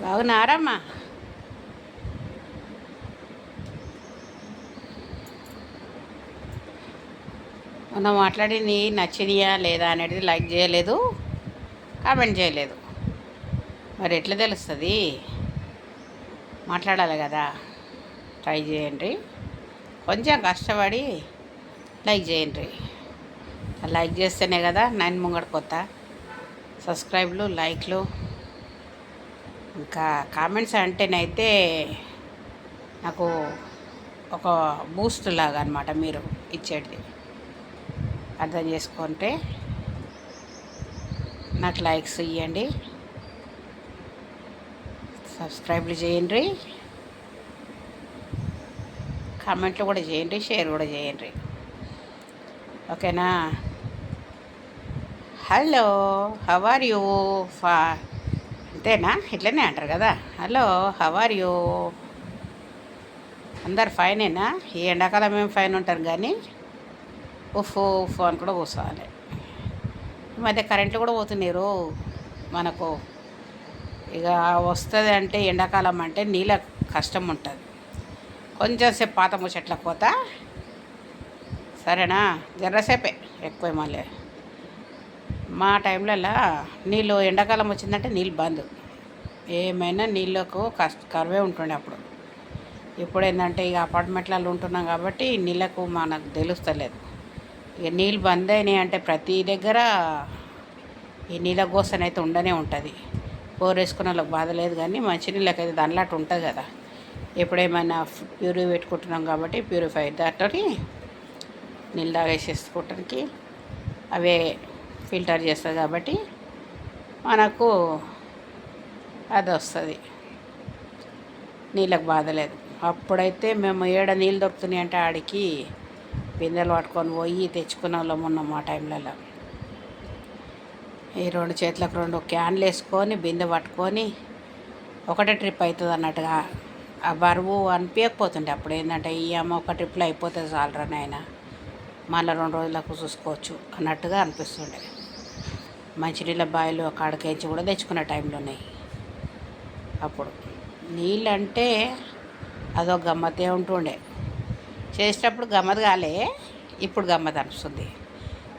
బాగున్నారమ్మా. మనం మాట్లాడింది నచ్చినయా లేదా? అనేది లైక్ చేయలేదు కామెంట్ చేయలేదు. మరి ఎట్లా తెలుస్తుంది? మాట్లాడాలి కదా. ట్రై చేయండి. కొంచెం కష్టపడి లైక్ చేయండి. లైక్ చేస్తేనే కదా నైన్ ముంగడికి కొత్త. సబ్స్క్రైబ్లు లైక్లు. ఇంకా కామెంట్స్ అంటేనైతే నాకు ఒక బూస్ట్ లాగా అనమాట మీరు ఇచ్చేది అర్థం చేసుకుంటే నాకు లైక్స్ ఇవ్వండి సబ్స్క్రైబ్లు చేయండి. కామెంట్లు కూడా చేయండి షేర్ కూడా చేయండి. ఓకేనా హలో హవ్ ఆర్ యూ ఫా అంతేనా? ఇట్లనే అంటారు కదా. హలో హవ్ యూ అందరు ఫైనేనా? ఈ ఎండాకాలం ఏం ఫైన్ ఉంటారు కానీ ఉఫ్ ఉఫ్ అని కూడా కూర్చోవాలి. ఈ మధ్య కరెంట్లు కూడా పోతున్నారు మనకు ఇక వస్తుంది అంటే ఎండాకాలం అంటే నీళ్ళ కష్టం ఉంటుంది. కొంచెం సేపు పాత ముచ్చట్లకు పోతా. సరేనా? జర్రసేపే ఎక్కువ మళ్ళీ. మా టైంలలో నీళ్ళు ఎండాకాలం వచ్చిందంటే నీళ్ళు బంద్. ఏమైనా నీళ్ళకు కష్ట కరువే ఉంటుండే అప్పుడు. ఇప్పుడు ఏంటంటే ఇక అపార్ట్మెంట్లలో ఉంటున్నాం కాబట్టి నీళ్ళకు మనకు తెలుస్తలేదు. ఇక నీళ్ళు బంద్ అయినాయి అంటే ప్రతి దగ్గర ఈ నీళ్ళ కోసం అయితే ఉండనే ఉంటుంది. బోర్ వేసుకున్న వాళ్ళకి బాధ లేదు కానీ మంచినీళ్ళకి అయితే దానిలాంటి ఉంటుంది కదా. ఎప్పుడేమైనా ప్యూరి పెట్టుకుంటున్నాం కాబట్టి ప్యూరిఫై దాంతో నీళ్ళు తాగేసేసుకోవటానికి అవే ఫిల్టర్ చేస్తుంది కాబట్టి మనకు అది వస్తుంది. నీళ్ళకి బాధ లేదు. అప్పుడైతే మేము ఏడ నీళ్ళు దొరుకుతున్నాయి అంటే ఆడికి బిందెలు పట్టుకొని పోయి తెచ్చుకున్న వాళ్ళం ఉన్నాం ఆ టైంలలో. ఈ రెండు చేతులకు రెండు క్యాన్లు వేసుకొని బిందె పట్టుకొని ఒకటే ట్రిప్ అవుతుంది అన్నట్టుగా. ఆ బరువు అనిపించకపోతుండే అప్పుడు ఏంటంటే ఈ అమ్మ ఒక ట్రిప్లో అయిపోతుంది చాలరా నాయన మళ్ళీ రెండు రోజులకు చూసుకోవచ్చు అన్నట్టుగా అనిపిస్తుండే. మంచినీళ్ళ బాయిలు కాడకేంచి కూడా తెచ్చుకున్న టైంలో ఉన్నాయి. అప్పుడు. నీళ్ళు అంటే అదొక గమ్మతే ఉంటుండే. చేసేటప్పుడు గమ్మత్ కాలే ఇప్పుడు గమ్మత్ అనిపిస్తుంది.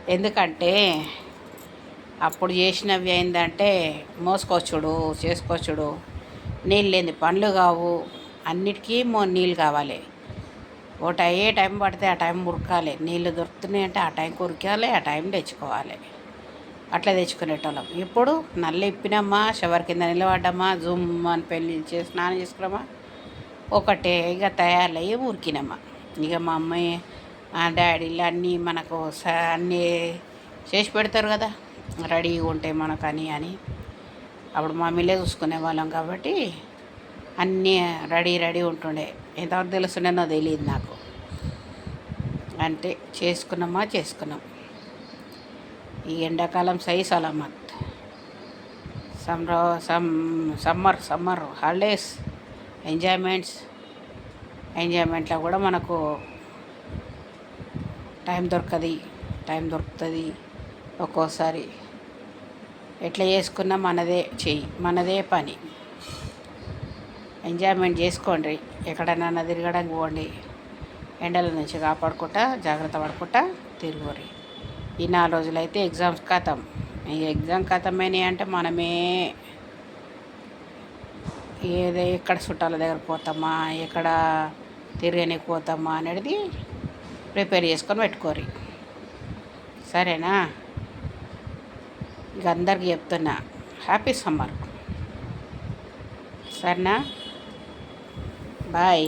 ఎందుకంటే అప్పుడు చేసినవి ఏంటంటే మోసుకొచ్చుడు చేసుకొచ్చుడు నీళ్ళు లేని పనులు కావు. అన్నిటికీ మో నీళ్ళు కావాలి. ఒకటి అయ్యే టైం పడితే ఆ టైం ఉరకాలి. నీళ్ళు దొరుకుతున్నాయి అంటే ఆ టైంకి ఉరకాలి ఆ టైం తెచ్చుకోవాలి. అట్లా తెచ్చుకునేటోళ్ళం. ఇప్పుడు నల్ల ఇప్పినమ్మా షవర్ కింద నిలబడ్డమ్మా జూమ్ అని పెళ్ళి చేసి స్నానం చేసుకున్నామా? ఒకటే ఇక తయారయ్యి ఉరికినమ్మా ఇక మా అమ్మాయి మా డాడీలు అన్నీ మనకు స- అన్నీ చేసి పెడతారు కదా. రెడీగా ఉంటాయి మనకని అని అప్పుడు మమ్మీలే చూసుకునే వాళ్ళం కాబట్టి అన్నీ రెడీ రెడీ ఉంటుండే. ఎంతవరకు తెలుస్తుండేనో తెలియదు నాకు. అంటే చేసుకున్నామా చేసుకున్నాం. ఈ ఎండాకాలం సై సలామత్. సమ్ర సమ్ సమ్మర్ సమ్మర్ హాలిడేస్ ఎంజాయ్మెంట్స్ ఎంజాయ్మెంట్లో కూడా మనకు టైం దొరకది టైం దొరుకుతుంది. ఒక్కోసారి ఎట్లా చేసుకున్నా మనదే చెయ్యి మనదే పని. ఎంజాయ్మెంట్ చేసుకోండి ఎక్కడైనా తిరగడానికి పోండి. ఎండల నుంచి కాపాడుకుంటా జాగ్రత్త పడుకుంటా తిరుగురి ఈ నాలుగు రోజులైతే ఎగ్జామ్స్ ఖతం. ఈ ఎగ్జామ్ ఖతమైనాయి అంటే మనమే ఏదో ఎక్కడ చుట్టాల దగ్గర పోతామా ఎక్కడ తిరగనికి పోతామా అనేది ప్రిపేర్ చేసుకొని పెట్టుకోరి. సరేనా? ఇక అందరికి చెప్తున్నా హ్యాపీ సమ్మర్. సరేనా? బాయ్.